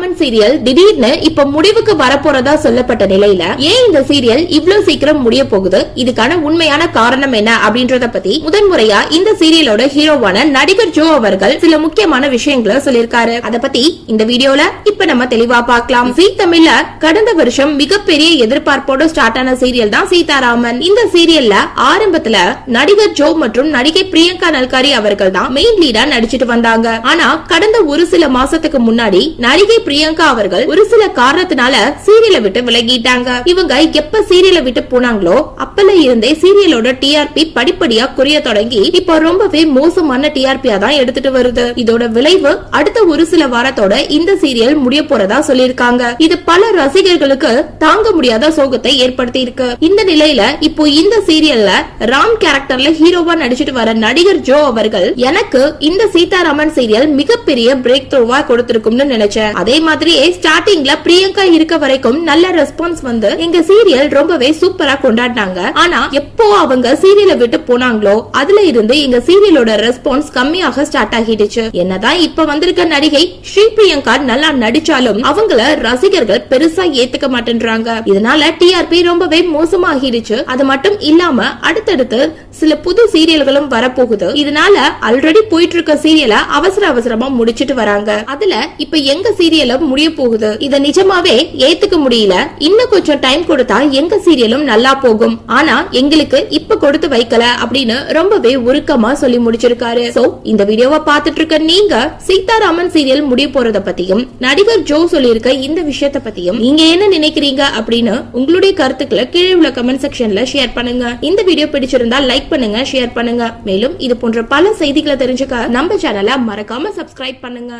Raman serial திடீர்னு இப்ப முடிவுக்கு வரப்போறதா சொல்லப்பட்ட நிலையில ஏன் இந்த சீரியல் இவ்வளவு சீக்கிரம் முடிய போகுது? இதுக்கான உண்மையான காரணம் என்ன? அப்படின்றத பத்தி முதன்முறையா இந்த சீரியலோட ஹீரோவான நடிகர் ஜோ அவர்கள் சில முக்கியமான விஷயங்களை சொல்லியிருக்காரு. அத பத்தி இந்த வீடியோல இப்ப நம்ம தெளிவா பார்க்கலாம். ஜீ தமிழ்ல கடந்த வருஷம் மிகப்பெரிய எதிர்பார்ப்போட ஸ்டார்ட் ஆன சீரியல் தான் சீதாராமன். இந்த சீரியல்ல ஆரம்பத்துல நடிகர் ஜோ மற்றும் நடிகை பிரியங்கா நல்காரி அவர்கள் தான் மெயின் லீடா நடிச்சிட்டு வந்தாங்க. ஆனா கடந்த ஒரு சில மாசத்துக்கு முன்னாடி நடிகை பிரியங்கா அவர்கள் ஒரு சில காரணத்தினால சீரியலை விட்டு விலகிட்டாங்க. இவங்க எப்ப சீரியலை விட்டு போனாங்களோ அப்பல இருந்தே சீரியலோட டிஆர்பி படிப்படியா குறைய தொடங்கி இப்போ ரொம்பவே மோசமான டிஆர்பியா தான் எடுத்துட்டு வருது. இதோட விளைவு அடுத்த ஒரு சில வாரத்தோட இந்த சீரியல் முடிய போறதா சொல்லிருக்காங்க இது பல ரசிகர்களுக்கு தாங்க முடியாத சோகத்தை ஏற்படுத்தி இருக்கு இந்த நிலையில இப்போ இந்த சீரியல்ல ராம் கேரக்டர்ல ஹீரோவா நடிச்சிட்டு வர நடிகர் ஜோ அவர்கள் எனக்கு இந்த சீதாராமன் சீரியல் மிகப்பெரிய பிரேக் த்ரூவா கொடுத்திருக்கும்னு நினைச்சேன். அதே மாதிரியே ஸ்டார்டிங்ல பிரியங்கா இருக்க வரைக்கும் நல்ல ரெஸ்பான்ஸ் வந்து எங்க சீரியல் ரொம்பவே சூப்பரா கொண்டாடினாங்க. ஆனா எப்போ அவங்க சீரியலை விட்டு போனாங்களோ அதுல இருந்து எங்க சீரியலோட ரெஸ்பான்ஸ் கம்மியாக ஸ்டார்ட் ஆகிடுச்சு. என்னதான் இப்ப வந்திருக்க நடிகை ஸ்ரீ பிரியங்கா நல்லா நடிச்சாலும் அவங்கள ரசிகர்கள் பெருசா ஏத்துக்க மாட்டேன்றாங்க. இதனால டிஆர்பி ரொம்பவே மோசமாகிடுச்சு. அது மட்டும் இல்லாம அடுத்தடுத்து சில புது சீரியல்களும் வரப்போகுது. இதனால ஆல்ரெடி போயிட்டு இருக்க சீரியலை அவசர அவசரமா முடிச்சிட்டு வராங்க. அதுல இப்ப எங்க சீரியலும் முடிய போகுது? இத நிஜமாவே ஏத்துக்க முடியல. இன்னும் கொஞ்சம் டைம் கொடுத்தா எங்க சீரியலும் நல்லா போகும். ஆனா எங்களுக்கு இப்ப கொடுத்து வைக்கல அப்படின்னு ரொம்பவே உருக்கமா சொல்லி முடிச்சிருக்காரு. சோ இந்த வீடியோவை பார்த்துட்டு இருக்க நீங்க சீதாராமன் சீரியல் முடிய போறத பத்தியும் நடிகர் ஜோ சொல்லியிருக்க இந்த விஷயத்த பத்தியும் நீங்க என்ன நினைக்கிறீங்க அப்படின்னு உங்களுடைய கருத்துக்களை கீழே உள்ள கமெண்ட் செக்ஷன்ல ஷேர் பண்ணுங்க. இந்த வீடியோ பிடிச்சிருந்தா லைக் பண்ணுங்க ஷேர் பண்ணுங்க. மேலும் இது போன்ற பல செய்திகளை தெரிஞ்சுக்க நம்ம சேனலை மறக்காம சப்ஸ்கிரைப் பண்ணுங்க.